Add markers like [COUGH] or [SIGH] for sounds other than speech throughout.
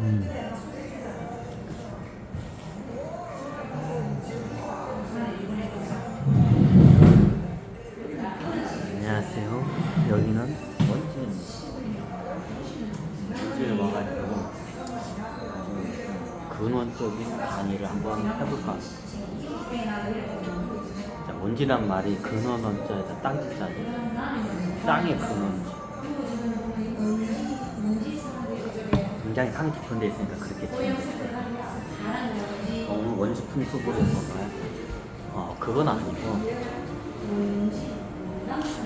음. 안녕하세요. 여기는 원진 원진을 와가지고 근원적인 강의를 한번 해볼까. 자, 원진란 말이 근원 원자에서 땅지자죠. 땅의 근원. 굉장히 상이 깊은 데 있으니까 그렇게 원시풍 수보를 봐봐요. 어, 그건 아니고.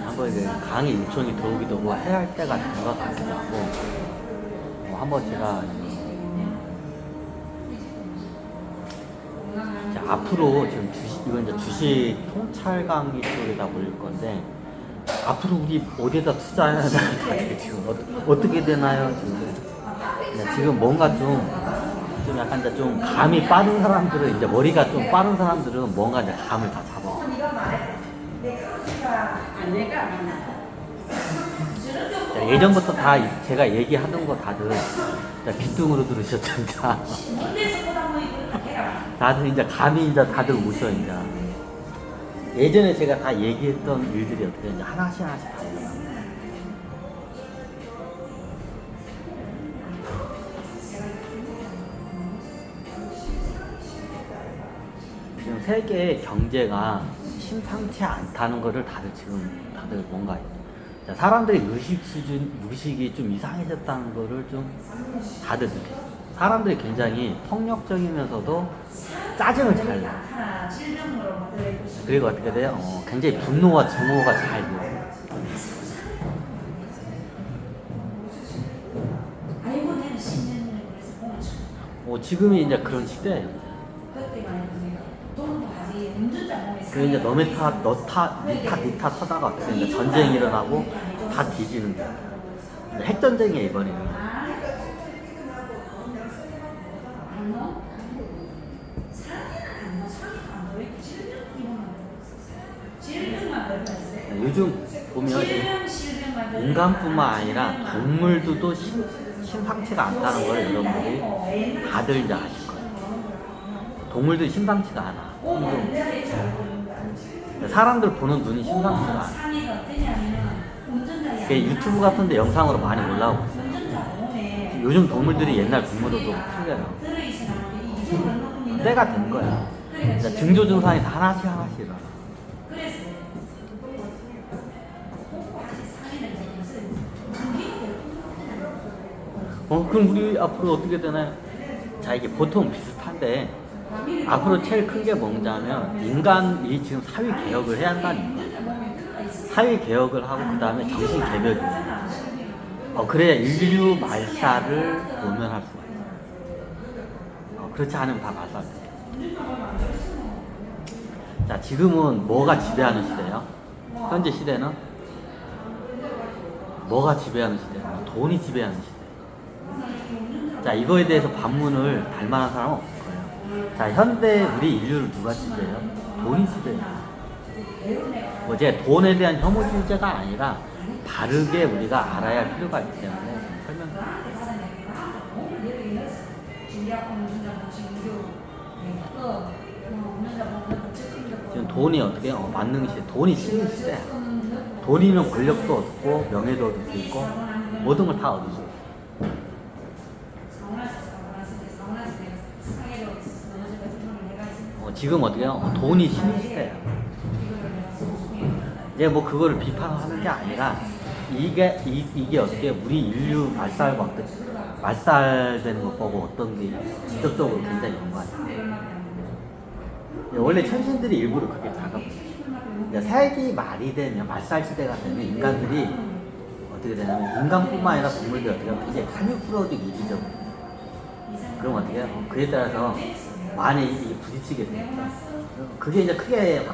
한번 이제 강의 요청이 들어오기도 하고 해야 할 때가 된 것 같기도 하고. 어, 한번 제가 이제 앞으로 지금 주식 이건 이제 주식 통찰 강의 쪽에다 올릴 건데 앞으로 우리 어디에다 투자해야 되나 [LAUGHS] 지금 어, 어떻게 되나요? 지금 네, 지금 뭔가 좀, 좀 약간 이제 좀 감이 빠른 사람들은 이제 머리가 좀 빠른 사람들은 뭔가 이제 감을 다 잡아. 자, 예전부터 다 이- 제가 얘기하던 거 다들 자, 귓등으로 들으셨죠, 이제. [LAUGHS] 다들 이제 감이 이제 다들 오셔, 이제. 예전에 제가 다 얘기했던 일들이 어떻게 이제 하나씩 하나씩 다 올라가 세계 경제가 심상치 않다는 거를 다들 지금 다들 뭔가 자, 사람들의 의식 수준 의식이 좀 이상해졌다는 거를 좀 다들 느껴요. 사람들이 굉장히 폭력적이면서도 짜증을 잘 내요. 그리고 어떻게 돼요? 어, 굉장히 분노와 증오가 잘 돼요. 알고 내는 10년을 그래서 보면 참 어, 지금이 이제 그런 시대예요. 그 이제 너네 탓, 너 탓, 니 탓, 니 탓 하다가 이제 전쟁이 일어나고 다 뒤지는 거야. 핵전쟁이야 이번에는. 요즘 보면 인간뿐만 아니라 동물들도 심, 심상치가 않다는 걸 여러분들이 다들 이제 아실 거예요. 동물들이 심상치가 않아. 행동. 사람들 보는 눈이 심상치가 않아. 그게 유튜브 같은 데 영상으로 많이 올라오고 있어요. 요즘 동물들이 옛날 동물들도 틀려요. 때가 된 거야. 그러니까 증조 증상이 다 하나씩 하나씩 일어나. 어, 그럼 우리 앞으로 어떻게 되나요? 자, 이게 보통 비슷한데, 앞으로 제일 큰 게 뭐냐면, 인간이 지금 사회 개혁을 해야 한다는 거야. 사회 개혁을 하고, 그 다음에 정신 개별이. 어, 그래야 인류 말살을 모면할 수가 있어. 어, 그렇지 않으면 다 말살돼. 자, 지금은 뭐가 지배하는 시대예요? 현재 시대는? 뭐가 지배하는 시대예요? 돈이 지배하는 시대. 자, 이거에 대해서 반문을 달 만한 사람은 거예요. 자, 현대 우리 인류를 누가 지배해요? 돈이 지배해요. 뭐 제가 돈에 대한 혐오주의자가 아니라 바르게 우리가 알아야 할 필요가 있기 때문에 설명드립니다. 지금 돈이 어떻게 어, 만능 시대, 돈이 신의 시대야. 돈이면 권력도 얻고 명예도 얻을 수 있고 모든 걸 다 얻을 수 있어. 어, 지금 어떻게 어, 돈이 신의 시대야. 이제 뭐 그거를 비판하는 게 아니라 이게 이, 이게 어떻게 우리 인류 말살과 어떻게 말살되는 것 보고 어떤 게 직접적으로 굉장히 연관이야. 예, 원래 천신들이 일부러 그렇게 작업해요. 이제 세기 말이 되면 말살 시대가 되면 인간들이 어떻게 되냐면 인간뿐만 아니라 동물들 어떻게 하면 이제 한이 풀어지고 이기적으로. 그럼 어떻게 해요? 그에 따라서 많이 부딪히게 됩니다. 그게 이제 크게.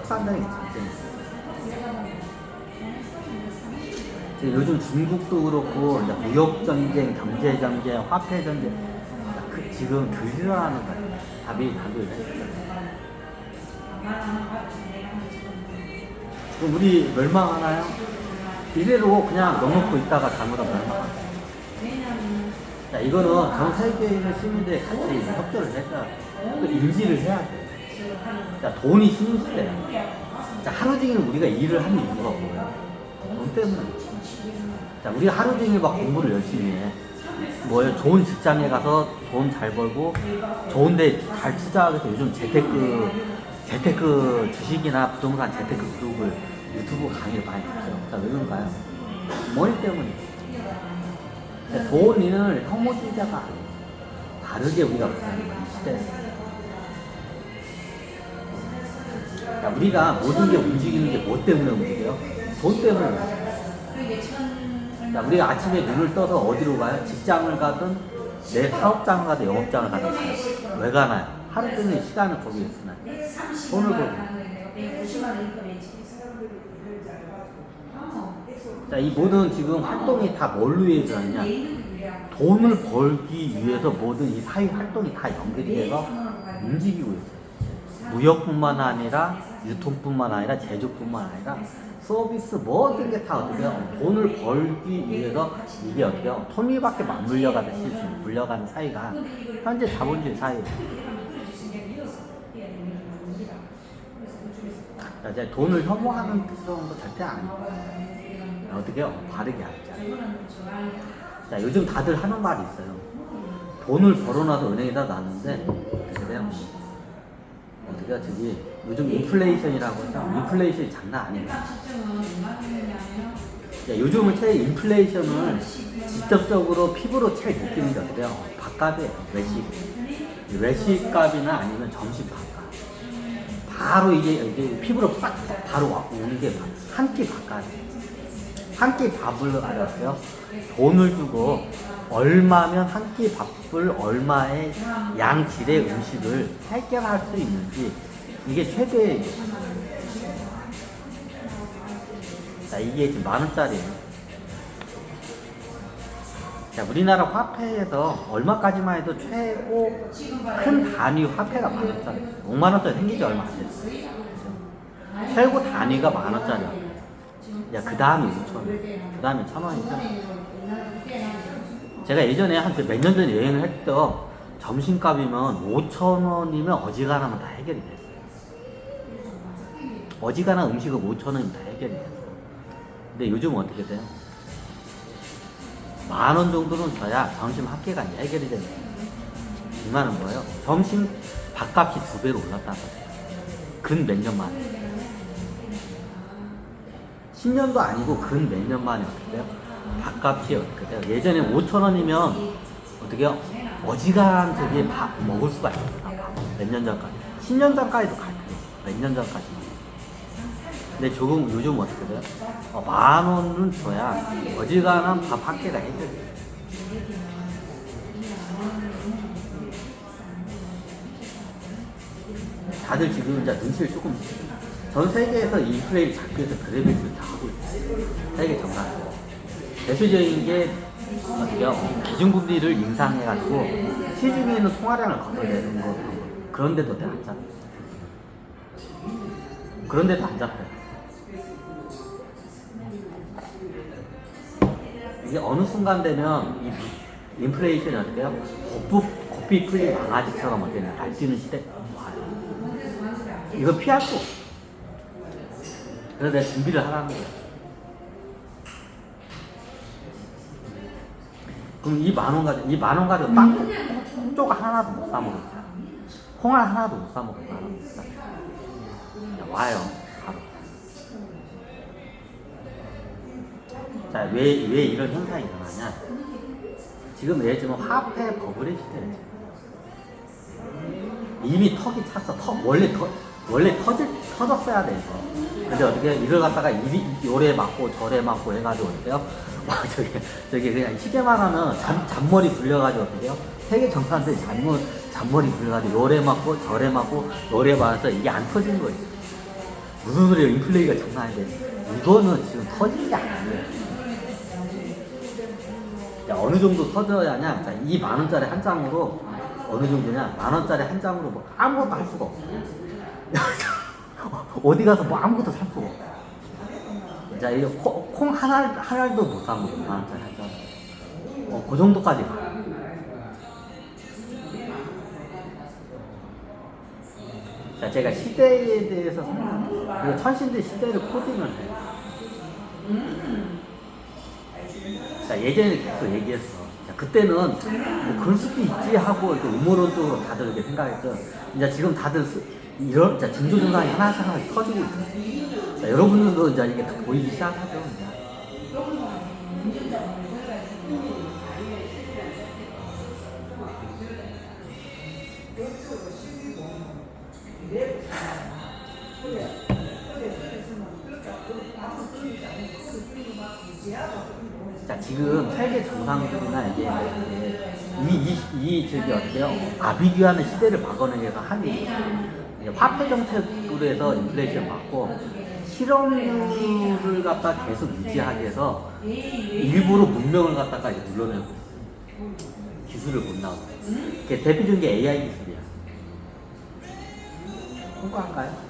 지금 요즘 중국도 그렇고 무역 전쟁, 경제 전쟁, 화폐 전쟁 그 지금 그 일어나는 거예요. 답이 답이 그럼 우리 멸망하나요? 이대로 그냥 넣어놓고 있다가 잘못하면 멸망하죠. 자, 이거는 전 있는 시민들이 같이 협조를 해서 또 인지를 해야 돼. 자, 돈이 신인 시대야. 자, 하루 종일 우리가 일을 하는 이유가 뭐야? 돈 때문에. 자, 우리가 하루 종일 막 공부를 열심히 해. 뭐예요? 좋은 직장에 가서 돈 잘 벌고 좋은데 잘 투자하기 위해서 요즘 재테크 재테크 주식이나 부동산 재테크 그룹을 유튜브 강의를 많이 듣죠. 자, 왜 그런가요? 머니 때문에. 자, 돈을 아니에요. 다르게 우리가 보는. 자, 우리가 모든 게 움직이는 게 뭐 때문에 움직여요? 돈 때문에 움직여요. 자, 우리가 아침에 눈을 떠서 어디로 가요? 직장을 가든 내 사업장을 가든 영업장을 가든. 왜 가나요? 하루 종일 시간을 거기에 쓰나요? 돈을 벌고. 자, 이 모든 지금 활동이 다 뭘로 이어지느냐? 돈을 벌기 위해서 모든 이 사회 활동이 다 연결이 돼서 움직이고 있어요. 무역뿐만 아니라 유통뿐만 아니라 제조뿐만 아니라 서비스 모든 게 다 어떻게 해요? 돈을 벌기 위해서 이게 어떻게 해요? 톱니바퀴 맞물려가듯이 물려가는 사이가 현재 자본주의 사회예요. 자, 이제 돈을 혐오하는 뜻으로 거 절대 아니고 어떻게 해요? 바르게 알자. 자, 요즘 다들 하는 말이 있어요. 돈을 벌어놔서 은행에다 놨는데 어떻게 돼요? 어떻게 해요? 저기 요즘 인플레이션이라고 하죠. 인플레이션이 장난 아니에요. 야, 요즘은 제일 인플레이션을 직접적으로 피부로 제일 느끼는 게 해요? 밥값이에요. 외식. 외식 값이나 아니면 점심 밥값. 바로 이게, 이게 피부로 싹 바로 와- 오는 게 한 끼 밥값이에요. 한 끼 밥을 알았어요. 돈을 주고 얼마면 한 끼 밥을 얼마의 양질의 음식을 해결할 수 있는지 이게 최대의 자 이게 지금 만 원짜리예요. 자 우리나라 화폐에서 얼마까지만 해도 최고 큰 단위 화폐가 만 원짜리. 5만 원짜리 생긴 지 얼마 안 됐어요. 최고 단위가 만 원짜리야. 야, 그 다음이 5천 원. 그 다음에 천 원이죠. 제가 예전에 한 몇 년 전에 여행을 했을 때 점심값이면 5천 원이면 어지간하면 다 해결이 됐어요. 어지간한 음식은 5천 원이면 다 해결이 됐어요. 근데 요즘은 어떻게 돼요? 만 원 정도는 줘야 점심 이제 해결이 되는 거예요. 이 말은 뭐예요? 점심 밥값이 두 배로 올랐다는 거예요. 근 몇 년 만에. 10년도 아니고 근 몇 년 만에 어떻게 돼요? 밥값이 어떻게 돼요? 예전에 5천 원이면 어떻게 해요? 어지간한 저기 밥 먹을 수가 있었다. 몇년 전까지. 10년 전까지도 갈 거예요. 몇년 전까지. 근데 조금 요즘 어떻게 돼요? 어, 만 원은 줘야 어지간한 밥 한 끼가 해결돼요. 다들 지금 이제 눈치를 조금 전 세계에서 이 인플레이를 잡기 위해서 그래비스를 다 하고 있어요. 세계 전반적으로. 대표적인 게 어떻게요? 기준금리를 인상해가지고 시중에 있는 통화량을 걷어내는 거 그런데도 안 잡혀요. 그런데도 안 잡혀요. 이게 어느 순간 되면 이 인플레이션이 해요? 고삐, 고삐 풀린 강아지처럼 되냐 날뛰는 시대 와요. 이거 피할 수 없어. 그래서 내가 준비를 하라는 거야. 그럼 이 만 원 가지고, 이 만 원 가지고 빵, 콩 조각 하나도 못 사먹었어. 콩알 하나도 못 원. 진짜. 와요. 바로. 자, 왜, 왜 이런 현상이 일어나냐? 지금 예를 들면 화폐 버블의 시대예요. 이미 턱이 찼어. 턱, 원래 터, 원래 터질, 터졌어야 돼, 이거. 근데 어떻게, 이걸 갖다가 이리, 요래 맞고 저래 맞고 해가지고 어떡해요? [LAUGHS] 와, 저기, 저기 그냥 시계만 하면 잔, 잔머리 굴려가지고 어떡해요? 세계 정상들이 잔머, 잔머리 굴려가지고 요래 맞고 저래 맞고 요래 맞아서 이게 안 터진 거예요. 무슨 소리예요? 인플레이가 장난 아닌데. 이거는 지금 터진 게 아니에요. 자, 어느 정도 터져야 하냐? 자, 이 만 원짜리 한 장으로 어느 정도냐? 만 원짜리 한 장으로 뭐 아무것도 할 수가 없어. [LAUGHS] 어디 가서 뭐 아무것도 살 수가 없어. 진짜 이거 콩, 콩 하나, 하나도 못 사고, 만원짜리 하죠. 어, 그 정도까지 가. 자, 제가 시대에 대해서 생각합니다. 그리고 천신들 시대를 코딩을 해요. 자, 예전에 계속 얘기했어. 자, 그때는 뭐 그럴 수도 있지 하고 이렇게 음모론적으로 다들 이렇게 생각했죠. 이제 지금 다들 스, 이런 자, 징조 증상이 하나씩 하나씩 터지고 있어요. 자, 여러분들도 이제 이게 다 보이기 시작하죠. 자 지금 세계 정상들이나 이제 이이 이 저기 어때요 아비규하는 시대를 막아내기 위해서 한이 이제 화폐 정책으로 해서 인플레이션 막고 실업률을 갖다 계속 유지하기 위해서 일부러 문명을 갖다가 이제 눌러내고. 기술을 못 나오고 대표적인 게 AI 기술이야. 통과한가요?